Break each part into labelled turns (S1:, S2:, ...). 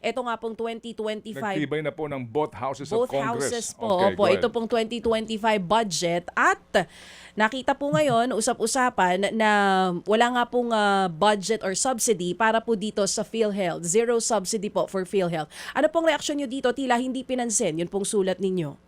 S1: ito nga pong 2025
S2: Nagtibay na po ng both houses
S1: both
S2: of Congress.
S1: houses po.
S2: Okay,
S1: Opo, ito pong 2025 budget at nakita po ngayon usap-usapan na wala nga pong ah, budget or subsidy para po dito sa PhilHealth. Zero subsidy po for PhilHealth. Ano pong reaksyon nyo dito? Tila hindi pinansin. Yun pong sulat ninyo.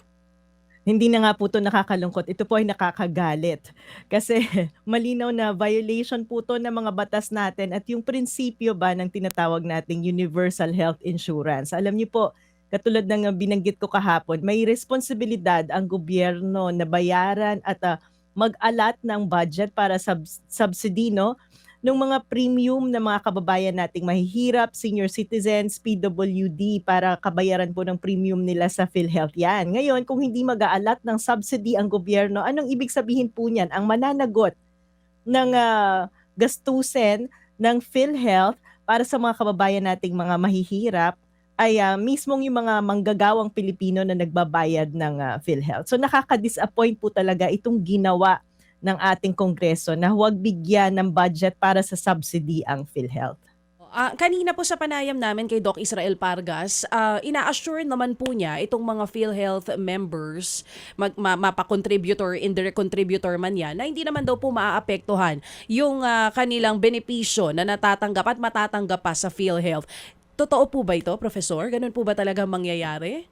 S3: Hindi na nga po ito nakakalungkot. Ito po ay nakakagalit. Kasi malinaw na violation po to ng mga batas natin at yung prinsipyo ba ng tinatawag nating universal health insurance. Alam niyo po, katulad ng binanggit ko kahapon, may responsibilidad ang gobyerno na bayaran at ah, mag-alat ng budget para subs- subsidy no ng mga premium na mga kababayan nating mahihirap, senior citizens, PWD para kabayaran po ng premium nila sa PhilHealth yan. Ngayon, kung hindi mag-aalat ng subsidy ang gobyerno, anong ibig sabihin po niyan? Ang mananagot ng ah, gastusin ng PhilHealth para sa mga kababayan nating mga mahihirap ay ah, mismong yung mga manggagawang Pilipino na nagbabayad ng ah, PhilHealth. So nakaka-disappoint po talaga itong ginawa ng ating kongreso na huwag bigyan ng budget para sa subsidy ang PhilHealth.
S1: Ah, kanina po sa panayam namin kay Doc Israel Pargas, ah, ina-assure naman po niya itong mga PhilHealth members, mag, ma, mapa-contributor, indirect contributor man yan, na hindi naman daw po maaapektuhan yung ah, kanilang benepisyo na natatanggap at matatanggap pa sa PhilHealth. Totoo po ba ito, Professor? Ganun po ba talaga mangyayari?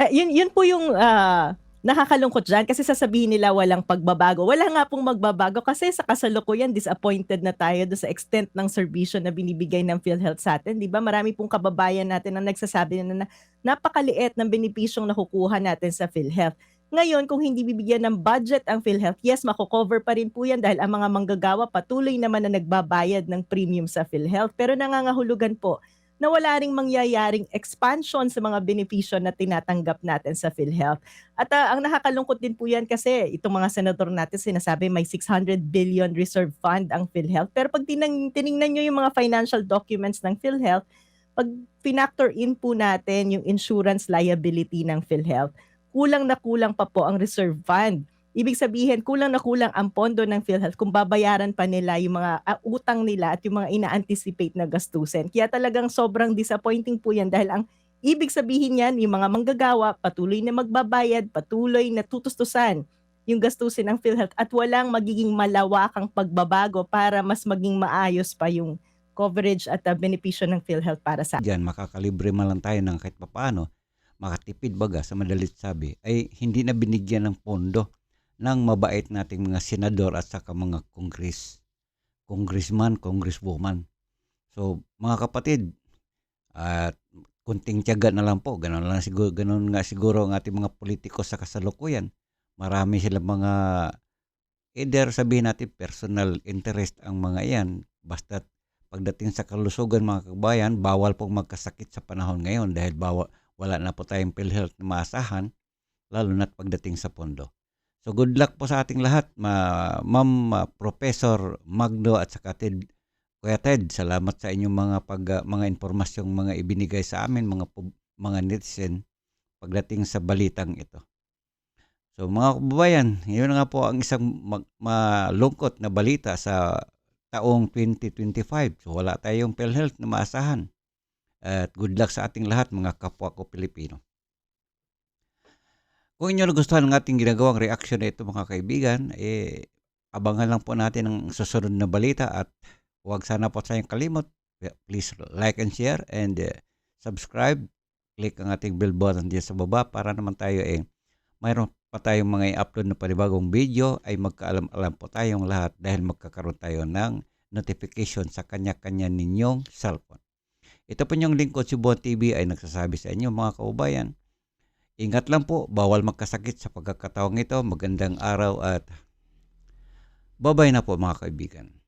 S3: Eh, yun, yun po yung ah, nakakalungkot dyan kasi sasabihin nila walang pagbabago. Wala nga pong magbabago kasi sa kasalukuyan disappointed na tayo sa extent ng serbisyo na binibigay ng PhilHealth sa atin. Di ba? Marami pong kababayan natin ang nagsasabi na, na napakaliit ng benepisyong nakukuha natin sa PhilHealth. Ngayon, kung hindi bibigyan ng budget ang PhilHealth, yes, makocover pa rin po yan dahil ang mga manggagawa patuloy naman na nagbabayad ng premium sa PhilHealth. Pero nangangahulugan po na wala ring mangyayaring expansion sa mga benepisyo na tinatanggap natin sa PhilHealth. At ah, ang nakakalungkot din po yan kasi itong mga senador natin sinasabi may 600 billion reserve fund ang PhilHealth. Pero pag tinang, tiningnan nyo yung mga financial documents ng PhilHealth, pag pinactor in po natin yung insurance liability ng PhilHealth, kulang na kulang pa po ang reserve fund. Ibig sabihin, kulang na kulang ang pondo ng PhilHealth kung babayaran pa nila yung mga ah, utang nila at yung mga ina-anticipate na gastusin. Kaya talagang sobrang disappointing po yan dahil ang ibig sabihin yan, yung mga manggagawa, patuloy na magbabayad, patuloy na tutustusan yung gastusin ng PhilHealth at walang magiging malawakang pagbabago para mas maging maayos pa yung coverage at uh, benepisyo ng PhilHealth para sa
S4: Diyan, makakalibre man lang tayo ng kahit papano, makatipid baga sa madalit sabi, ay hindi na binigyan ng pondo ng mabait nating mga senador at saka mga kongres, congressman, congresswoman. So, mga kapatid, at kunting tiyaga na lang po, ganun, lang siguro, ganun nga siguro ang ating mga politiko sa kasalukuyan. Marami silang mga, either sabihin natin personal interest ang mga yan, basta pagdating sa kalusugan mga kabayan, bawal pong magkasakit sa panahon ngayon dahil bawal, wala na po tayong PhilHealth na maasahan, lalo na't pagdating sa pondo. So good luck po sa ating lahat, ma Ma'am ah, Professor Magno at saka Ted, Kuya Ted. Salamat sa inyong mga pag ah, mga impormasyong mga ibinigay sa amin mga mga netizen pagdating sa balitang ito. So mga kababayan, yun nga po ang isang mag- malungkot na balita sa taong 2025. So wala tayong PhilHealth na maasahan. At good luck sa ating lahat mga kapwa ko Pilipino. Kung inyo nagustuhan ng ating ginagawang reaction na ito mga kaibigan, eh, abangan lang po natin ang susunod na balita at huwag sana po tayong kalimot. Please like and share and eh, subscribe. Click ang ating bell button dyan sa baba para naman tayo eh, mayroon pa tayong mga i-upload na panibagong video ay magkaalam-alam po tayong lahat dahil magkakaroon tayo ng notification sa kanya-kanya ninyong cellphone. Ito po yung lingkod si Bon TV ay nagsasabi sa inyo mga kaubayan. Ingat lang po, bawal magkasakit sa pagkakataong ito. Magandang araw at babay na po mga kaibigan.